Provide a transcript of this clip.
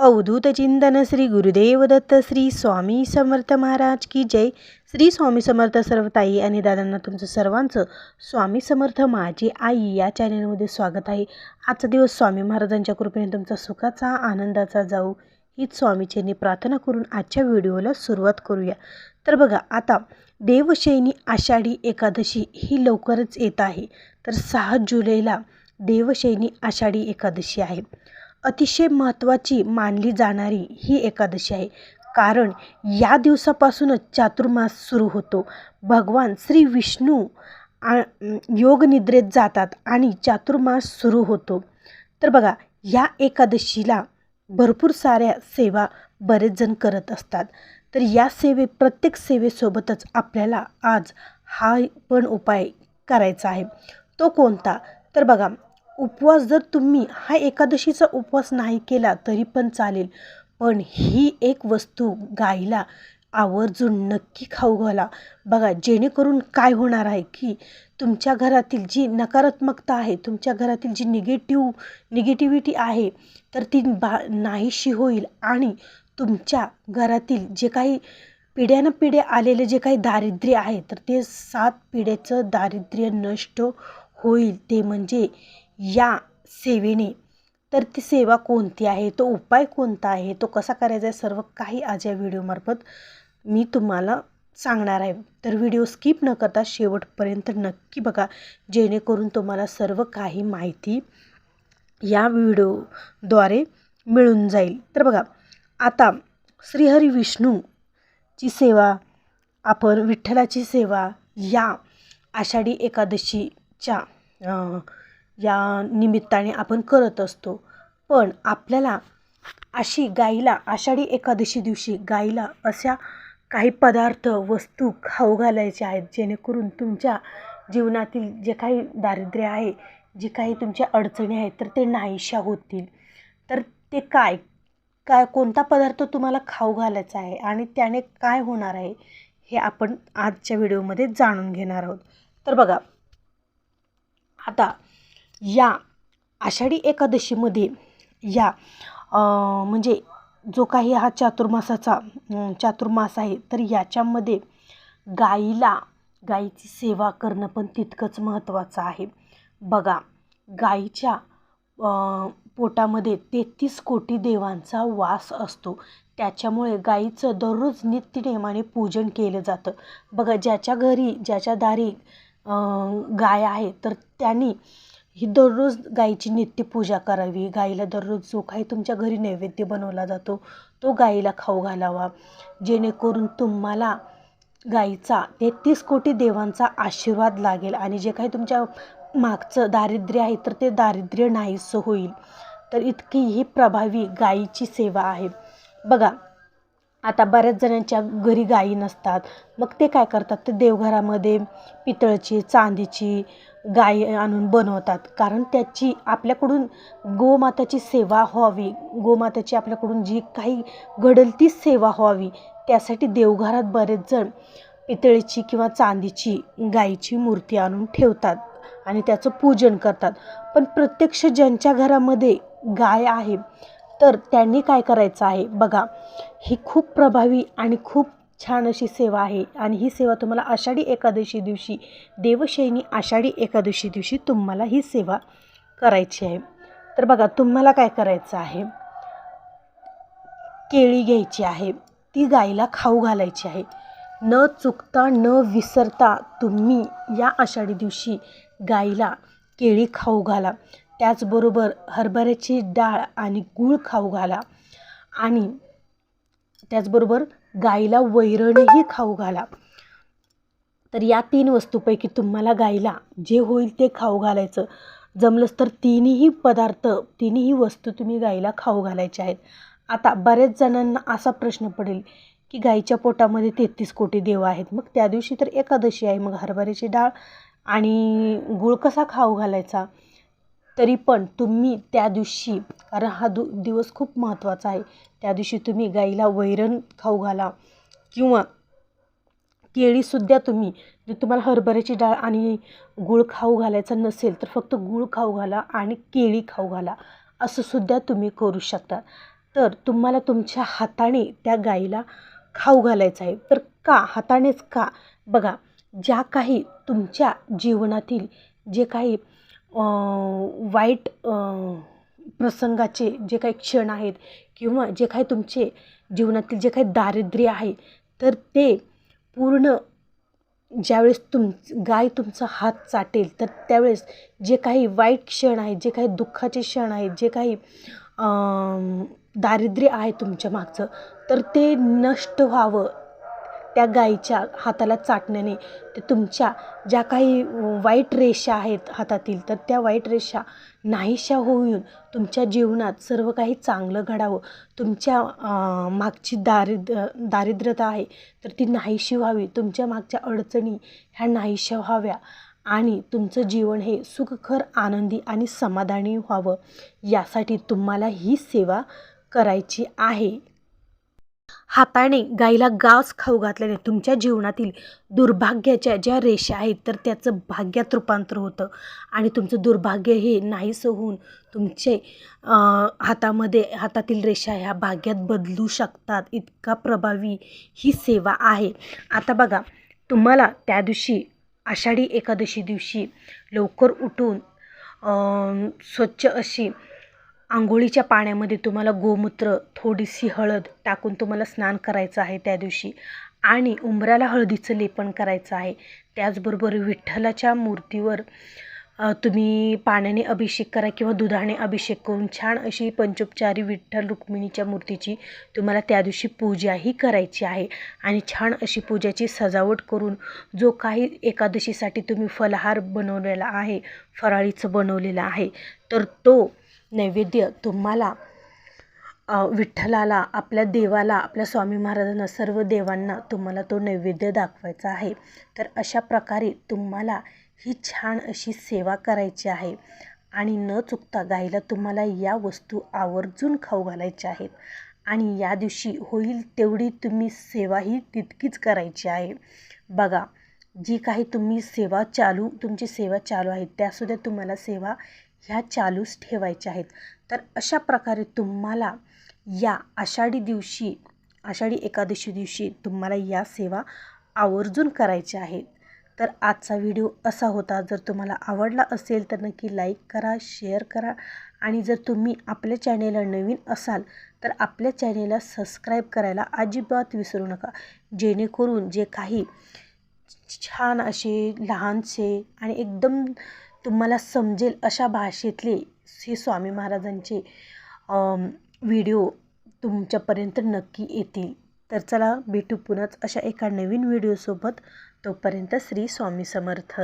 अवधूत चिंतन श्री गुरुदेव दत्त श्री स्वामी समर्थ महाराज की जय. श्री स्वामी समर्थ सर्व ताई आणि दादांना तुमचं सर्वांचं स्वामी समर्थ माझी आई या चॅनलमध्ये स्वागत आहे. आजचा दिवस स्वामी महाराजांच्या कृपेने तुमचा सुखाचा आनंदाचा जाऊ. हीच स्वामीचींनी प्रार्थना करून आजच्या व्हिडिओला सुरुवात करूया. तर बघा आता देवशैनी आषाढी एकादशी ही लवकरच येत आहे. तर सहा जुलैला देवशैनी आषाढी एकादशी आहे. अतिशय महत्त्वाची मानली जाणारी ही एकादशी आहे. कारण या दिवसापासूनच चातुर्मास सुरू होतो. भगवान श्री विष्णू आ योगनिद्रेत जातात आणि चातुर्मास सुरू होतो. तर बघा या एकादशीला भरपूर साऱ्या सेवा बरेच जण करत असतात. तर या सेवे प्रत्येक सेवेसोबतच आपल्याला आज हा पण उपाय करायचा आहे. तो कोणता? तर बघा उपवास जर तुम्ही हा एकादशीचा उपवास नाही केला तरी पण चालेल. पण ही एक वस्तू गाईला आवर्जून नक्की खाऊ घाला. बघा जेणेकरून काय होणार आहे की तुमच्या घरातील जी नकारात्मकता आहे तुमच्या घरातील जी निगेटिव्ह निगेटिव्हिटी आहे तर ती बा नाहीशी होईल आणि तुमच्या घरातील जे काही पिढ्यानं पिढ्या आलेले जे काही दारिद्र्य आहे तर ते सात पिढ्याचं दारिद्र्य नष्ट होईल. ते म्हणजे या सेवेने. तर ती सेवा कोणती आहे? तो उपाय कोणता आहे? तो कसा करायचा आहे? सर्व काही आज या व्हिडिओमार्फत मी तुम्हाला सांगणार आहे. तर व्हिडिओ स्किप न करता शेवटपर्यंत नक्की बघा. जेणेकरून तुम्हाला सर्व काही माहिती या व्हिडिओद्वारे मिळून जाईल. तर बघा आता श्रीहरी विष्णूची सेवा आपण विठ्ठलाची सेवा या आषाढी एकादशीच्या या निमित्ताने आपण करत असतो. पण आपल्याला अशी गाईला आषाढी एकादशी दिवशी गाईला अशा काही पदार्थ वस्तू खाऊ घालायच्या आहेत जेणेकरून तुमच्या जीवनातील जे काही दारिद्र्य आहे जे काही तुमच्या अडचणी आहेत तर ते नाहीशा होतील. तर ते काय? काय कोणता पदार्थ तुम्हाला खाऊ घालायचा आहे आणि त्याने काय होणार आहे हे आपण आजच्या व्हिडिओमध्ये जाणून घेणार आहोत. तर बघा आता या आषाढी एकादशीमध्ये या म्हणजे जो काही हा चातुर्मासाचा चातुर्मास आहे तर याच्यामध्ये गाईला गाईची सेवा करणं पण तितकंच महत्त्वाचं आहे. बघा गाईच्या पोटामध्ये तेहतीस कोटी देवांचा वास असतो. त्याच्यामुळे गाईचं दररोज नित्यनेमाने पूजन केलं जातं. बघा ज्याच्या घरी ज्याच्या दारी गाय आहे तर त्यांनी ही दररोज गाईची नित्यपूजा करावी. गाईला दररोज जो काही तुमच्या घरी नैवेद्य बनवला जातो तो गाईला खाऊ घालावा. जेणेकरून तुम्हाला गाईचा तेहतीस कोटी देवांचा आशीर्वाद लागेल आणि जे काही तुमच्या मागचं दारिद्र्य आहे तर ते दारिद्र्य नाहीसं होईल. तर इतकी ही प्रभावी गाईची सेवा आहे. बघा आता बऱ्याच जणांच्या घरी गायी नसतात. मग ते काय करतात? ते देवघरामध्ये पितळची चांदीची गाय आणून बनवतात. कारण त्याची आपल्याकडून गोमाताची सेवा व्हावी. गोमाताची आपल्याकडून जी काही घडल ती सेवा व्हावी. त्यासाठी देवघरात बरेच जण पितळीची किंवा चांदीची गायीची मूर्ती आणून ठेवतात आणि त्याचं पूजन करतात. पण प्रत्यक्ष ज्यांच्या घरामध्ये गाय आहे तर त्यांनी काय करायचं आहे? बघा ही खूप प्रभावी आणि खूप छान अशी सेवा आहे. आणि ही सेवा तुम्हाला आषाढी एकादशी दिवशी देवशयनी आषाढी एकादशी दिवशी तुम्हाला ही सेवा करायची आहे. तर बघा तुम्हाला काय करायचं आहे? केळी घ्यायची आहे. ती गाईला खाऊ घालायची आहे. न चुकता न विसरता तुम्ही या आषाढी दिवशी गाईला केळी खाऊ घाला. त्याचबरोबर हरभऱ्याची डाळ आणि गूळ खाऊ घाला. आणि त्याचबरोबर गाईला वैरणही खाऊ घाला. तर या तीन वस्तूपैकी तुम्हाला गाईला जे होईल ते खाऊ घालायचं. जमलंच तर तिन्ही पदार्थ तिन्ही वस्तू तुम्ही गाईला खाऊ घालायच्या आहेत. आता बऱ्याच जणांना असा प्रश्न पडेल की गाईच्या पोटामध्ये तेहतीस कोटी देव आहेत. मग त्या दिवशी तर एकादशी आहे. मग हरभऱ्याची डाळ आणि गुळ कसा खाऊ घालायचा? तरी पण तुम्ही त्या दिवशी कारण हा दु दिवस खूप महत्त्वाचा आहे. त्या दिवशी तुम्ही गाईला वैरण खाऊ घाला किंवा केळीसुद्धा तुम्ही जर तुम्हाला हरभऱ्याची डाळ आणि गूळ खाऊ घालायचा नसेल तर फक्त गूळ खाऊ घाला आणि केळी खाऊ घाला. असंसुद्धा तुम्ही करू शकता. तर तुम्हाला तुमच्या हाताने त्या गाईला खाऊ घालायचं आहे. तर का? हातानेच का? बघा ज्या काही तुमच्या जीवनातील जे काही वाईट प्रसंगाचे जे काही क्षण आहेत किंवा जे काही तुमचे जीवनातील जे काही दारिद्र्य आहे तर ते पूर्ण ज्यावेळेस तुम गाय तुमचा हात चाटेल तर त्यावेळेस जे काही वाईट क्षण आहेत जे काही दुःखाचे क्षण आहेत जे काही दारिद्र्य आहे तुमच्या मागचं तर ते नष्ट व्हावं. त्या गाईच्या हाताला चाटण्याने ते तुमच्या ज्या काही वाईट रेषा आहेत हातातील तर त्या वाईट रेषा नाहीशा होऊन तुमच्या जीवनात सर्व काही चांगलं घडावं. तुमच्या मागची दारिद्र दारिद्र्यता आहे तर ती नाहीशी व्हावी. तुमच्या मागच्या अडचणी ह्या नाहीशा व्हाव्या. आणि तुमचं जीवन हे सुखकर आनंदी आणि समाधानी व्हावं. यासाठी तुम्हाला ही सेवा करायची आहे. हाताने गाईला गास खाऊ घातल्याने तुमच्या जीवनातील दुर्भाग्याच्या ज्या रेषा आहेत तर त्याचं भाग्यात रूपांतर होतं. आणि तुमचं दुर्भाग्य हे नाहीसं होऊन तुमचे हातामध्ये हातातील रेषा ह्या भाग्यात बदलू शकतात. इतका प्रभावी ही सेवा आहे. आता बघा तुम्हाला त्या दिवशी आषाढी एकादशी दिवशी लवकर उठून स्वच्छ अशी आंघोळीच्या पाण्यामध्ये तुम्हाला गोमूत्र थोडीशी हळद टाकून तुम्हाला स्नान करायचं आहे त्या दिवशी. आणि उंबराला हळदीचं लेपन करायचं आहे. त्याचबरोबर विठ्ठलाच्या मूर्तीवर तुम्ही पाण्याने अभिषेक करा किंवा दुधाने अभिषेक करून छान अशी पंचोपचारी विठ्ठल रुक्मिणीच्या मूर्तीची तुम्हाला त्या दिवशी पूजाही करायची आहे. आणि छान अशी पूजाची सजावट करून जो काही एकादशीसाठी तुम्ही फलाहार बनवलेला आहे फराळीचं बनवलेलं आहे तर तो नैवेद्य तुम्हाला विठ्ठलाला आपल्या देवाला आपल्या स्वामी महाराजांना सर्व देवांना तुम्हाला तो नैवेद्य दाखवायचा आहे. तर अशा प्रकारे तुम्हाला ही छान अशी सेवा करायची आहे आणि न चुकता गाईला तुम्हाला या वस्तू आवर्जून खाऊ घालायच्या आहेत. आणि या दिवशी होईल तेवढी तुम्ही सेवा ही तितकीच करायची आहे. बघा जी काही तुम्ही सेवा चालू तुमची सेवा चालू आहे त्यासुद्धा तुम्हाला सेवा ह्या चालूच ठेवायच्या आहेत. तर अशा प्रकारे तुम्हाला या आषाढी दिवशी आषाढी एकादशी दिवशी तुम्हाला या सेवा आवर्जून करायच्या आहेत. तर आजचा व्हिडिओ असा होता जर तुम्हाला आवडला असेल तर नक्की लाईक करा शेअर करा आणि जर तुम्ही आपल्या चॅनेलला नवीन असाल तर आपल्या चॅनेलला सबस्क्राईब करायला अजिबात विसरू नका. जेणेकरून जे काही छान असे लहानसे आणि एकदम तुम्हाला समजेल अशा भाषेतले श्री स्वामी महाराजांचे व्हिडिओ तुमच्यापर्यंत नक्की येतील. तर चला भेटू पुन्हाच अशा एका नवीन व्हिडिओसोबत तोपर्यंत श्री स्वामी समर्थ.